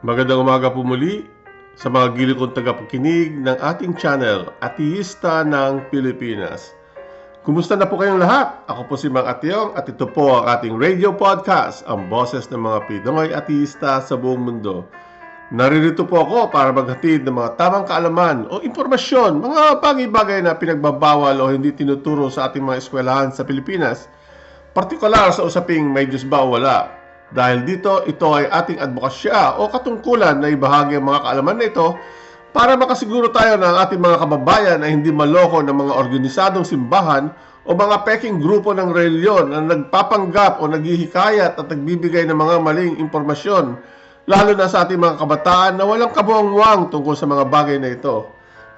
Magandang umaga po muli sa mga giliw kong tagapakinig ng ating channel, Ateista ng Pilipinas. Kumusta na po kayong lahat? Ako po si Mang Atyong at ito po ang ating radio podcast, ang boses ng mga Pinoy ateista sa buong mundo. Naririto po ako para maghatid ng mga tamang kaalaman o impormasyon, mga bagay-bagay na pinagbabawal o hindi tinuturo sa ating mga eskwelahan sa Pilipinas, partikular sa usaping may Diyos ba o wala. Dahil dito, ito ay ating advokasya o katungkulan na ibahagi ang mga kaalaman na ito para makasiguro tayo ng ating mga kababayan na hindi maloko ng mga organisadong simbahan o mga peking grupo ng reliyon na nagpapanggap o naghihikayat at nagbibigay ng mga maling impormasyon lalo na sa ating mga kabataan na walang kabuangwang tungkol sa mga bagay na ito.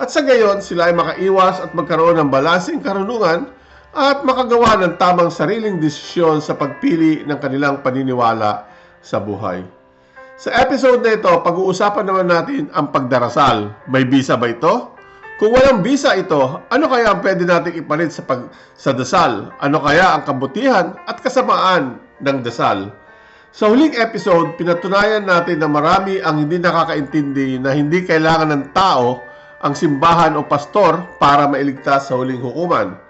At sa gayon, sila ay makaiwas at magkaroon ng balansing karunungan at makagawa ng tamang sariling desisyon sa pagpili ng kanilang paniniwala sa buhay. Sa episode na ito, pag-uusapan naman natin ang pagdarasal. May visa ba ito? Kung walang visa ito, ano kaya ang pwede nating ipalit sa, pag, sa dasal? Ano kaya ang kabutihan at kasamaan ng dasal? Sa huling episode, pinatunayan natin na marami ang hindi nakakaintindi na hindi kailangan ng tao ang simbahan o pastor para mailigtas sa huling hukuman.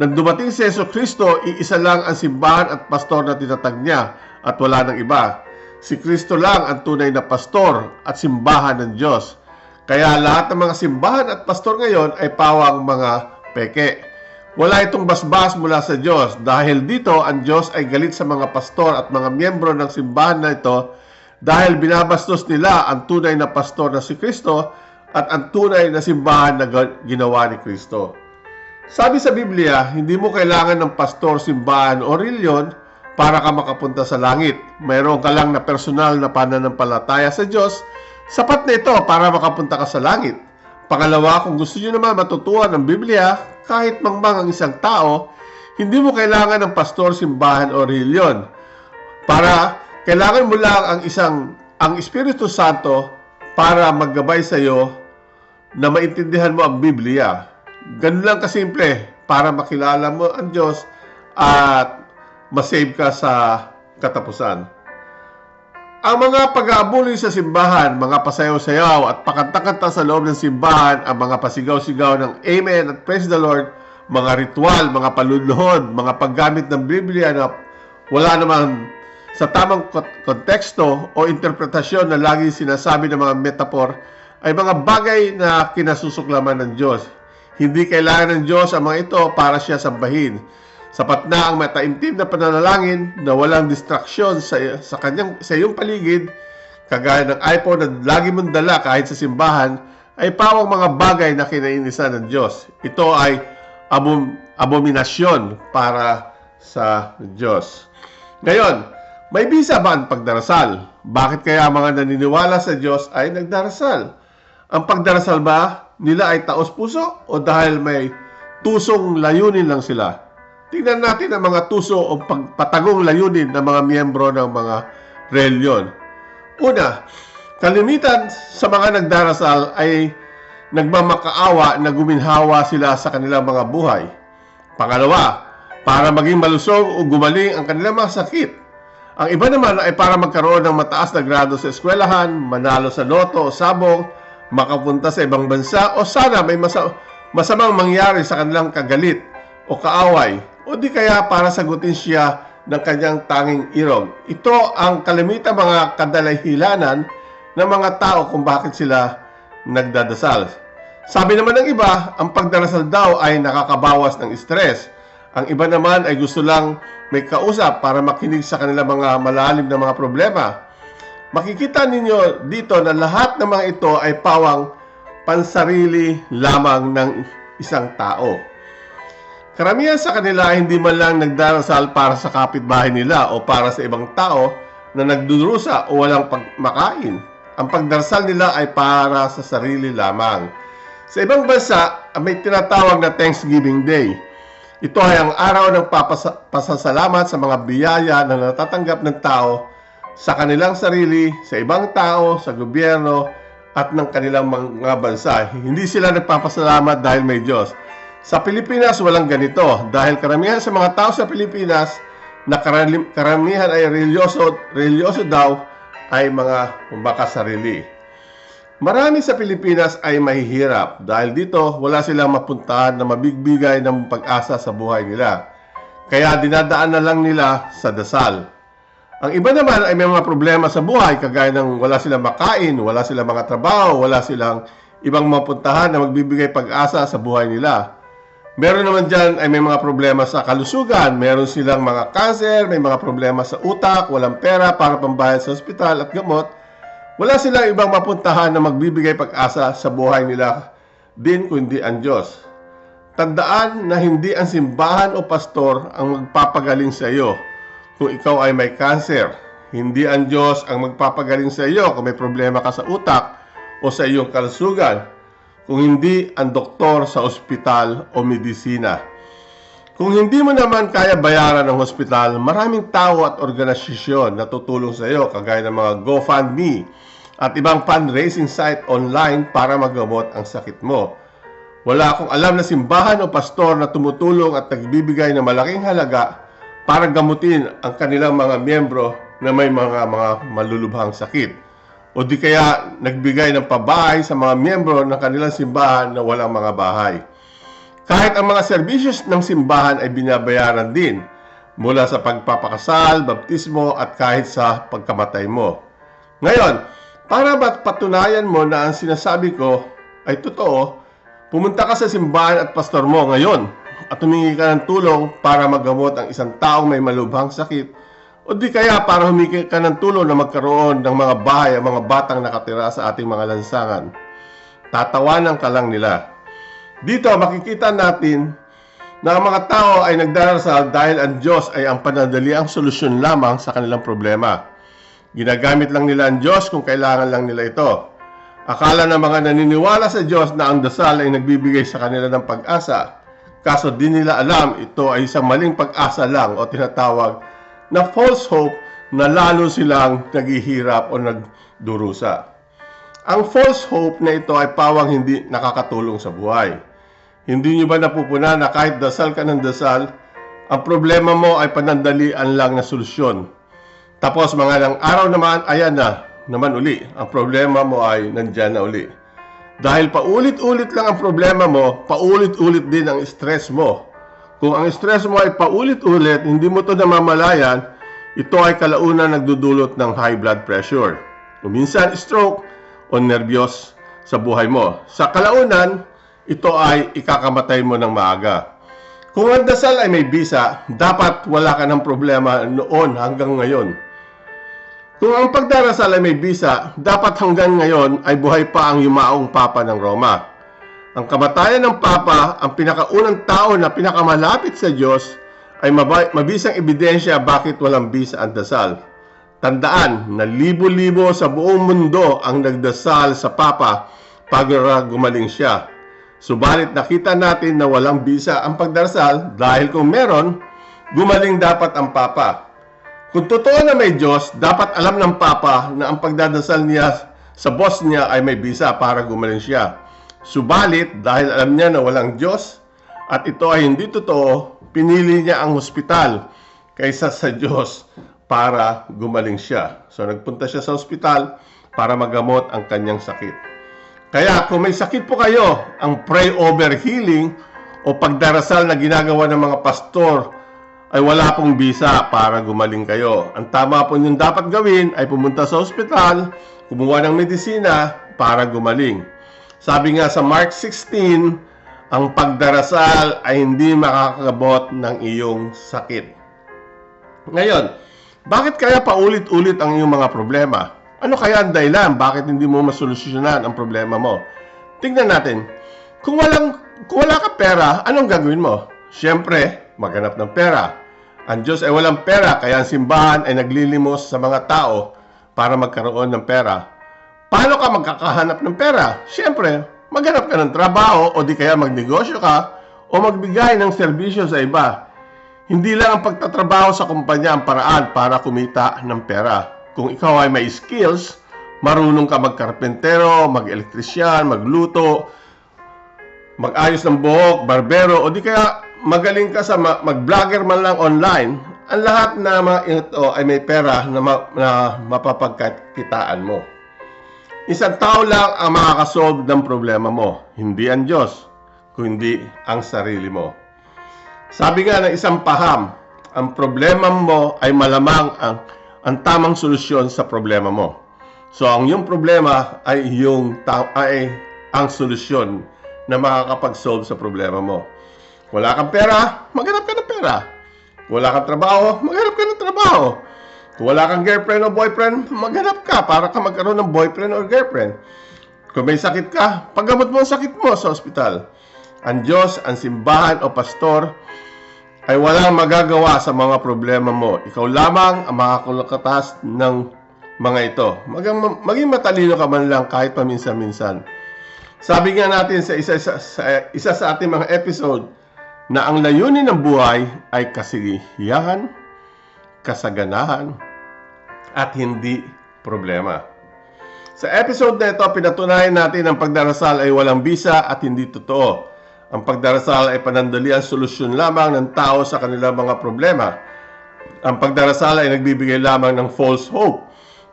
Nang dumating si Yeso Kristo, iisa lang ang simbahan at pastor na tinatag niya at wala ng iba. Si Kristo lang ang tunay na pastor at simbahan ng Diyos. Kaya lahat ng mga simbahan at pastor ngayon ay pawang mga peke. Wala itong basbas mula sa Diyos dahil dito ang Diyos ay galit sa mga pastor at mga miyembro ng simbahan na ito dahil binabastos nila ang tunay na pastor na si Kristo at ang tunay na simbahan na ginawa ni Kristo. Sabi sa Biblia, hindi mo kailangan ng pastor, simbahan o reliyon para ka makapunta sa langit. Mayroon ka lang na personal na pananampalataya sa Diyos, sapat na ito para makapunta ka sa langit. Pangalawa, kung gusto nyo naman matutuhan ng Biblia, kahit mangmang ang isang tao, hindi mo kailangan ng pastor, simbahan o reliyon. Para kailangan mo lang ang isang ang Espiritu Santo para maggabay sa iyo na maintindihan mo ang Biblia. Ganun lang kasimple para makilala mo ang Diyos at masave ka sa katapusan. Ang mga pag-aabuli sa simbahan, mga pasayaw-sayaw at pakanta-kanta sa loob ng simbahan, ang mga pasigaw-sigaw ng Amen at Praise the Lord, mga ritual, mga paluluhod, mga paggamit ng Biblia na wala naman sa tamang konteksto o interpretasyon na lagi sinasabi ng mga metaphor ay mga bagay na kinasusuklaman ng Diyos. Hindi kailangan ng Diyos ang mga ito para siya sambahin. Sapat na ang mataimtim na pananalangin na walang distraksyon sa, sa, kanyang, sa iyong paligid, kagaya ng iPhone na lagi mong dala kahit sa simbahan, ay pawang mga bagay na kinainisan ng Diyos. Ito ay abom, abominasyon para sa Diyos. Ngayon, may bisa ba ang pagdarasal? Bakit kaya mga naniniwala sa Diyos ay nagdarasal? Ang pagdarasal ba nila ay taos puso o dahil may tusong layunin lang sila? Tingnan natin ang mga tuso o pagpatagong layunin ng mga miyembro ng mga reliyon. Una, kalimitan sa mga nagdarasal ay nagmamakaawa na guminhawa sila sa kanilang mga buhay. Pangalawa, para maging malusog o gumaling ang kanilang mga sakit. Ang iba naman ay para magkaroon ng mataas na grado sa eskwelahan, manalo sa loto o sabong, makapunta sa ibang bansa o sana may masa- masamang mangyari sa kanilang kagalit o kaaway o di kaya para sagutin siya ng kanyang tanging irog. Ito ang kalimitan mga kadalahilanan ng mga tao kung bakit sila nagdadasal. Sabi naman ng iba, ang pagdarasal daw ay nakakabawas ng stress. Ang iba naman ay gusto lang may kausap para makinig sa kanilang mga malalim na mga problema. Makikita ninyo dito na lahat ng mga ito ay pawang pansarili lamang ng isang tao. Karamihan sa kanila hindi man lang nagdarasal para sa kapitbahay nila o para sa ibang tao na nagdurusa o walang pagmakain. Ang pagdarasal nila ay para sa sarili lamang. Sa ibang bansa, may tinatawag na Thanksgiving Day. Ito ay ang araw ng pasasalamat sa mga biyaya na natatanggap ng tao sa kanilang sarili, sa ibang tao, sa gobyerno, at ng kanilang mga bansa. Hindi sila nagpapasalamat dahil may Diyos. Sa Pilipinas, walang ganito. Dahil karamihan sa mga tao sa Pilipinas na karamihan ay religyoso, religyoso daw, ay mga makasarili. Marami sa Pilipinas ay mahihirap dahil dito wala silang mapuntahan na mabigbigay ng pag-asa sa buhay nila. Kaya dinadaan na lang nila sa dasal. Ang iba naman ay may mga problema sa buhay kagaya ng wala silang makain, wala silang mga trabaho, wala silang ibang mapuntahan na magbibigay pag-asa sa buhay nila. Meron naman dyan ay may mga problema sa kalusugan, meron silang mga cancer, may mga problema sa utak, walang pera para pambayad sa ospital at gamot. Wala silang ibang mapuntahan na magbibigay pag-asa sa buhay nila din kundi ang Diyos. Tandaan na hindi ang simbahan o pastor ang magpapagaling sa iyo kung ikaw ay may cancer. Hindi ang Diyos ang magpapagaling sa iyo kung may problema ka sa utak o sa iyong kalusugan. Kung hindi ang doktor sa ospital o medisina. Kung hindi mo naman kaya bayaran ng hospital, maraming tao at organisasyon na tutulong sa iyo kagaya ng mga GoFundMe at ibang fundraising site online para magamot ang sakit mo. Wala akong alam na simbahan o pastor na tumutulong at nagbibigay ng malaking halaga para gamutin ang kanilang mga miyembro na may mga mga malulubhang sakit. O di kaya nagbigay ng pabahay sa mga miyembro ng kanilang simbahan na walang mga bahay. Kahit ang mga serbisyos ng simbahan ay binabayaran din mula sa pagpapakasal, baptismo at kahit sa pagkamatay mo. Ngayon, para ba't patunayan mo na ang sinasabi ko ay totoo, pumunta ka sa simbahan at pastor mo ngayon at humingi ka ng tulong para magamot ang isang taong may malubhang sakit o di kaya para humingi ka ng tulong na magkaroon ng mga bahay ang mga batang nakatira sa ating mga lansangan. Tatawanan ka lang nila. Dito makikita natin na ang mga tao ay nagdarasal dahil ang Diyos ay ang panadaliang solusyon lamang sa kanilang problema. Ginagamit lang nila ang Diyos kung kailangan lang nila ito. Akala ng mga naniniwala sa Diyos na ang dasal ay nagbibigay sa kanila ng pag-asa. Kaso di nila alam ito ay isang maling pag-asa lang o tinatawag na false hope na lalo silang naghihirap o nagdurusa. Ang false hope na ito ay pawang hindi nakakatulong sa buhay. Hindi nyo ba napupuna na kahit dasal ka ng dasal, ang problema mo ay panandalian lang na solusyon. Tapos mga ilang araw naman, ayan na, naman uli. Ang problema mo ay nandyan na uli. Dahil paulit-ulit lang ang problema mo, paulit-ulit din ang stress mo. Kung ang stress mo ay paulit-ulit, hindi mo to namamalayan, ito ay kalaunan nagdudulot ng high blood pressure. O minsan stroke o nervyos sa buhay mo. Sa kalaunan, ito ay ikakamatay mo ng maaga. Kung ang dasal ay may bisa, dapat wala ka ng problema noon hanggang ngayon. Kung ang pagdarasal ay may bisa, dapat hanggang ngayon ay buhay pa ang yumaong Papa ng Roma. Ang kamatayan ng Papa, ang pinakaunang tao na pinakamalapit sa Diyos, ay mabisang ebidensya bakit walang bisa ang dasal. Tandaan na libo-libo sa buong mundo ang nagdasal sa Papa para gumaling siya. Subalit nakita natin na walang bisa ang pagdarasal dahil kung meron, gumaling dapat ang Papa. Kung totoo na may Diyos, dapat alam ng Papa na ang pagdadasal niya sa boss niya ay may bisa para gumaling siya. Subalit, dahil alam niya na walang Diyos at ito ay hindi totoo, pinili niya ang hospital kaysa sa Diyos para gumaling siya. So nagpunta siya sa hospital para magamot ang kanyang sakit. Kaya kung may sakit po kayo, ang pray over healing o pagdarasal na ginagawa ng mga pastor ay wala pong bisa para gumaling kayo. Ang tama po yung dapat gawin ay pumunta sa ospital, kumuha ng medisina para gumaling. Sabi nga sa Mark 16, ang pagdarasal ay hindi makakabot ng iyong sakit. Ngayon, bakit kaya paulit-ulit ang iyong mga problema? Ano kaya ang dahilan? Bakit hindi mo masolusyonan ang problema mo? Tingnan natin. Kung walang kung wala ka pera, anong gagawin mo? Siyempre, maghanap ng pera. Ang Diyos ay walang pera, kaya ang simbahan ay naglilimos sa mga tao para magkaroon ng pera. Paano ka magkakahanap ng pera? Siyempre, maghanap ka ng trabaho o di kaya magnegosyo ka o magbigay ng serbisyo sa iba. Hindi lang ang pagtatrabaho sa kumpanya ang paraan para kumita ng pera. Kung ikaw ay may skills, marunong ka magkarpentero, mag-elektrisyan, magluto, mag-ayos ng buhok, barbero, o di kaya magaling ka sa ma- mag-vlogger man lang online, ang lahat na mga ito ay may pera na, ma- na mapapagkitaan mo. Isang tao lang ang makakasolve ng problema mo, hindi ang Diyos, kundi ang sarili mo. Sabi nga ng isang paham, ang problema mo ay malamang ang, ang tamang solusyon sa problema mo. So ang yung problema ay yung ay ang solusyon na makakapag-solve sa problema mo. Wala kang pera, maghanap ka ng pera. Wala kang trabaho, maghanap ka ng trabaho. Kung wala kang girlfriend o boyfriend, maghanap ka para ka magkaroon ng boyfriend or girlfriend. Kung may sakit ka, paggamot mo ang sakit mo sa ospital. Ang Diyos, ang simbahan o pastor ay walang magagawa sa mga problema mo. Ikaw lamang ang makakulakas ng mga ito. Maging, maging matalino ka man lang kahit paminsan-minsan. Sabi nga natin sa isa, sa, sa, isa sa ating mga episode na ang layunin ng buhay ay kasiyahan, kasaganahan, at hindi problema. Sa episode na ito, pinatunayan natin ang pagdarasal ay walang bisa at hindi totoo. Ang pagdarasal ay panandalian solusyon lamang ng tao sa kanilang mga problema. Ang pagdarasal ay nagbibigay lamang ng false hope.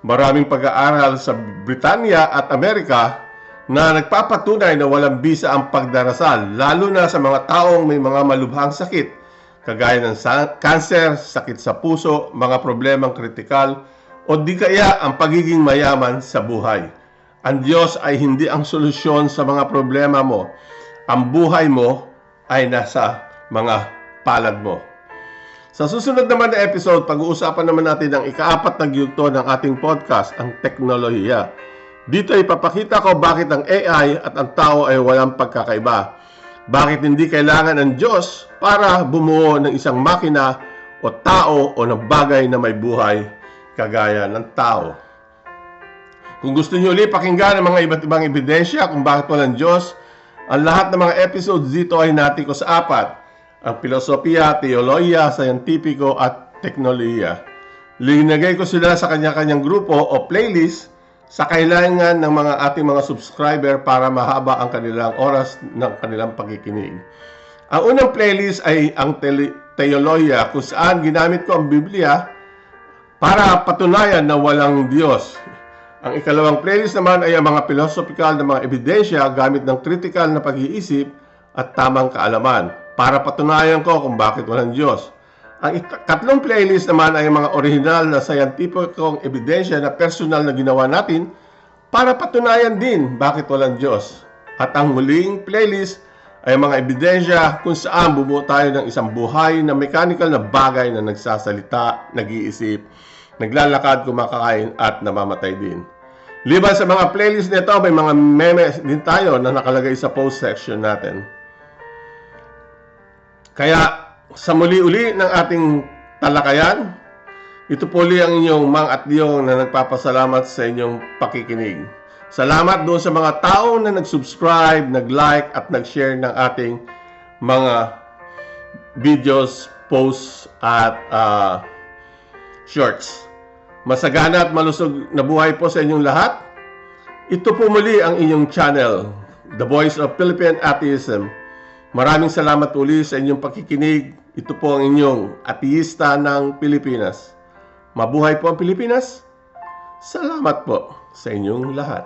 Maraming pag-aaral sa Britanya at Amerika na nagpapatunay na walang bisa ang pagdarasal, lalo na sa mga taong may mga malubhang sakit, kagaya ng cancer, sakit sa puso, mga problemang kritikal, o di kaya ang pagiging mayaman sa buhay. Ang Diyos ay hindi ang solusyon sa mga problema mo. Ang buhay mo ay nasa mga palad mo. Sa susunod naman na episode, pag-uusapan naman natin ang ikaapat na yugto ng ating podcast, ang teknolohiya. Dito ay papakita ko bakit ang AI at ang tao ay walang pagkakaiba. Bakit hindi kailangan ng Diyos para bumuo ng isang makina o tao o ng bagay na may buhay kagaya ng tao. Kung gusto niyo ulit pakinggan ang mga iba't ibang ebidensya kung bakit walang Diyos, ang lahat ng mga episodes dito ay natin ko sa apat. Ang filosofiya, teolohiya, sayantipiko at teknolohiya. Linagay ko sila sa kanya-kanyang grupo o playlist sa kailangan ng mga ating mga subscriber para mahaba ang kanilang oras ng kanilang pagkikinig. Ang unang playlist ay ang teolohiya kung saan ginamit ko ang Biblia para patunayan na walang Diyos. Ang ikalawang playlist naman ay ang mga philosophical na mga ebidensya gamit ng critical na pag-iisip at tamang kaalaman para patunayan ko kung bakit walang Diyos. Ang ikatlong playlist naman ay mga original na scientific ebidensya na personal na ginawa natin para patunayan din bakit walang Diyos. At ang muling playlist ay mga ebidensya kung saan bumuo tayo ng isang buhay na mechanical na bagay na nagsasalita, nag-iisip, naglalakad, kumakain at namamatay din. Liban sa mga playlist nito, may mga memes din tayo na nakalagay sa post section natin. Kaya sa muli-uli ng ating talakayan, ito po li ang inyong mang at diyong na nagpapasalamat sa inyong pakikinig. Salamat doon sa mga tao na nag-subscribe, nag-like at nag-share ng ating mga videos, posts at uh, shorts. Masagana at malusog na buhay po sa inyong lahat. Ito po muli ang inyong channel, The Voice of Philippine Atheism. Maraming salamat uli sa inyong pakikinig. Ito po ang inyong ateista ng Pilipinas. Mabuhay po ang Pilipinas. Salamat po sa inyong lahat.